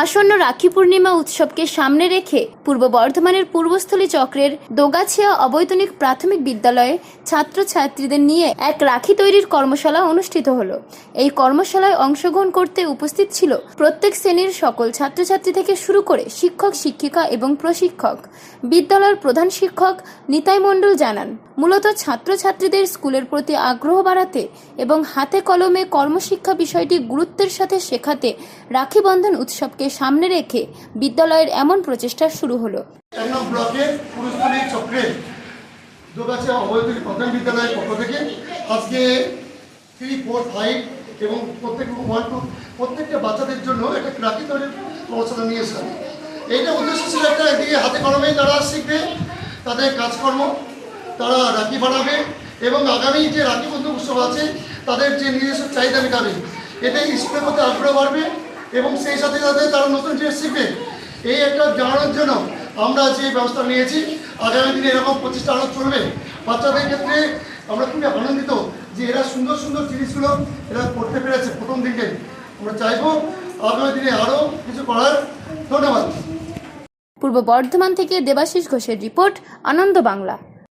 আসন্ন রাখি পূর্ণিমা উৎসবকে সামনে রেখে পূর্ব বর্ধমানের পূর্বস্থলী চক্রের দোগাছিয়া অবৈতনিক প্রাথমিক বিদ্যালয়ে ছাত্রছাত্রীদের নিয়ে এক রাখি তৈরির কর্মশালা অনুষ্ঠিত হলো। এই কর্মশালায় অংশগ্রহণ করতে উপস্থিত ছিল প্রত্যেক শ্রেণির সকল ছাত্রছাত্রী থেকে শুরু করে শিক্ষক, শিক্ষিকা এবং প্রশিক্ষক। বিদ্যালয়ের প্রধান শিক্ষক নিতাই মণ্ডল জানান মূলত ছাত্রছাত্রীদের স্কুলের প্রতি আগ্রহ বাড়াতে এবং হাতে কলমে কর্মশিক্ষা বিষয়টি গুরুত্বের সাথে শেখাতে রাখি বন্ধন উৎসবকে সামনে রেখে বিদ্যালয়ের এমন প্রচেষ্টা শুরু হলো। এইটা উদ্দেশ্য ছিল একটা হাতে শিখবে তাদের কাজকর্ম তারা রাখি বানাবে এবং আগামী যে রাখি বন্ধু উৎসব আছে, তাদের যে নিজস্ব চাহিদা মেটাবে এতে স্কুলের মধ্যে আগ্রহ বাড়বে এবং সেই সাথে সাথে তারা নতুন জিনিস শিখবে। এই একটা জানানোর জন্য আমরা যে ব্যবস্থা নিয়েছি, আগামী দিনে এরকম প্রচেষ্টা আরও চলবে। বাচ্চাদের ক্ষেত্রে আমরা খুবই আনন্দিত যে এরা সুন্দর সুন্দর জিনিসগুলো এরা করতে পেরেছে প্রথম দিকে। আমরা চাইব আগামী দিনে আরও কিছু করার। ধন্যবাদ। পূর্ব বর্ধমান থেকে দেবাশিস ঘোষের রিপোর্ট, আনন্দ বাংলা।